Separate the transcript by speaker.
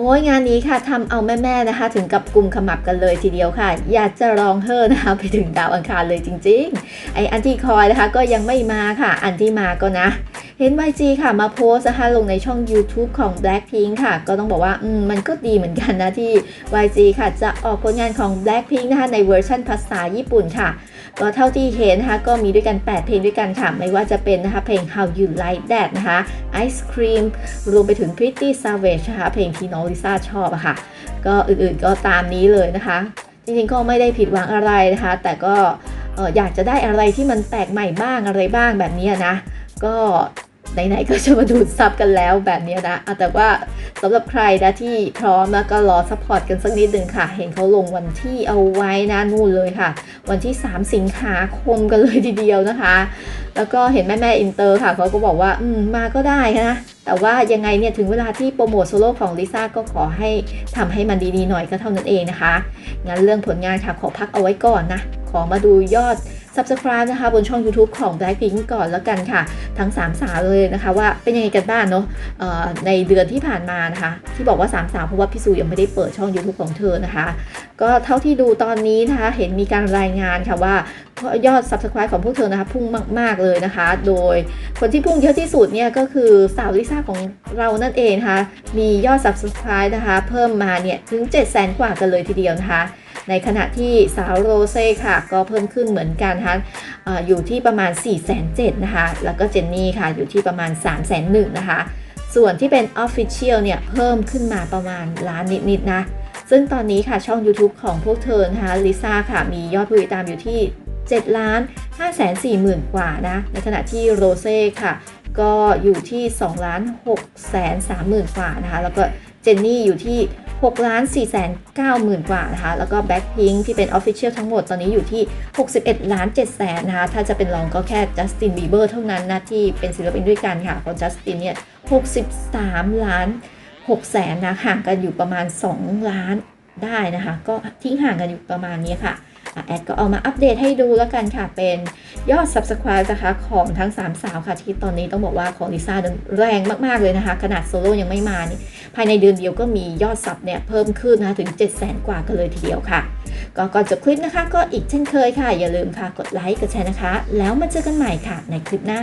Speaker 1: โอ้ยงานนี้ค่ะทำเอาแม่ๆนะคะ ถึงกับกลุ่มขมับกันเลยทีเดียวค่ะ อยากจะร้องเฮอนะคะ ไปถึงดาวอังคารเลยจริง ๆ ไออันที่คอยนะคะก็ยังไม่มาค่ะ อันที่มาก็นะ เห็น YG ค่ะมาโพสนะคะลงในช่อง YouTube ของ Blackpink ค่ะ ก็ต้องบอกว่าอืมมันก็ดีเหมือนกันนะที่ YG ค่ะจะออกผลงานของ Blackpink นะคะในเวอร์ชันภาษาญี่ปุ่นค่ะ ก็เท่าที่เห็นนะคะก็มีด้วยกัน 8 เพลงด้วยกันค่ะ ไม่ว่าจะเป็นนะคะเพลง How You Like That นะคะ Ice Cream รวมไปถึง Pretty Savage นะคะเพลงที่น้องลิซ่าชอบอะค่ะ ก็อื่นๆก็ตามนี้เลยนะคะ จริงๆก็ไม่ได้ผิดหวังอะไรนะคะ แต่ก็เอ่ออยากจะได้อะไรที่มันแปลกใหม่บ้างอะไรบ้างแบบนี้นะก็ ไหนๆก็จะมาดูดซับกันแล้วแบบนี้นะแต่ว่าสำหรับใครนะที่พร้อมแล้วก็รอซัพพอร์ตกันสักนิดนึงค่ะ เห็นเขาลงวันที่เอาไว้นะนู่นเลยค่ะ วันที่ 3 สิงหาคมกันเลยทีเดียวนะคะ แล้วก็เห็นแม่แม่อินเตอร์ค่ะเขาก็บอกว่าอืมมาก็ได้นะแต่ว่ายังไงเนี่ยถึงเวลาที่โปรโมทโซโล่ของลิซ่าก็ขอให้ทำให้มันดีๆหน่อยก็เท่านั้นเองนะคะ งั้นเรื่องผลงานค่ะขอพักเอาไว้ก่อนนะ ขอมาดูยอด Subscribe นะคะบนช่อง YouTube ของ Blackpink ก่อนแล้วกันค่ะ ทั้ง 3 สาวเลยนะคะว่าเป็นยังไงกันบ้างเนาะในเดือนที่ผ่านมานะคะ ที่บอกว่า 3 สาวเพราะว่าพี่ซูยังไม่ได้เปิดช่อง YouTube ของเธอนะคะ ก็เท่าที่ดูตอนนี้นะคะเห็นมีการรายงานค่ะว่ายอด Subscribe ของพวกเธอนะคะพุ่งมาก ๆ เลยนะคะ โดยคนที่พุ่งเยอะที่สุดเนี่ยก็คือสาวลิซ่าของเรานั่นเองนะคะ มียอด Subscribe นะคะ เพิ่มมาเนี่ยถึง 7 0 0 0 0 0 กว่ากันเลยทีเดียวนะคะ ในขณะที่สาวโรเซ่ค่ะ ก็เพิ่มขึ้นเหมือนกันนะคะอยู่ที่ประมาณ 4 7 0 0 0นะคะ แล้วก็เจนนี่ค่ะอยู่ที่ประมาณ 3 1 0 0 0 นะคะ ส่วนที่เป็น Official เนี่ย เพิ่มขึ้นมาประมาณล้านนิด ๆ นะ ซึ่งตอนนี้ค่ะช่อง YouTube ของพวกเธอนะคะลิซ่าค่ะ มียอดผู้ติดตามอยู่ที่ 7 ล้าน5แสน4หมื่นกว่านะ ในขณะที่โรเซ่ค่ะ ก็อยู่ที่2ล้าน6แสน3หมื่นกว่านะคะ แล้วก็เจนนี่อยู่ที่ 6ล้าน4แสน9หมื่นกว่านะคะ แล้วก็แบ็คพิงที่เป็น Official ทั้งหมดตอนนี้อยู่ที่ 61 ล้าน7แสนนะคะ ถ้าจะเป็นรองก็แค่จัสตินบีเบอร์เท่านั้นนะ ที่เป็นศิลปินด้วยกันค่ะเพราะจัสตินเนี่ย 63 ล้าน6แสนนะห่างกันอยู่ประมาณ 2 ล้านได้นะคะ ก็ทิ้งห่างกันอยู่ประมาณนี้ค่ะแอดก็เอามาอัปเดตให้ดูแล้วกันค่ะเป็น ยอด Subscribe นะคะของทั้ง 3 สาวค่ะ ที่ตอนนี้ต้องบอกว่าของลิซ่าแรงมากๆเลยนะคะ ขนาดโซโล่ยังไม่มานี่ภายในเดือนเดียวก็มียอดซับเนี่ยเพิ่มขึ้นนะคะถึง 7 0 0 0 0 0 กว่ากันเลยทีเดียวค่ะ ก็ก่อนจบคลิปนะคะ ก็อีกเช่นเคยค่ะ อย่าลืมค่ะกดไลค์กดแชร์นะคะ แล้วมาเจอกันใหม่ค่ะในคลิปหน้า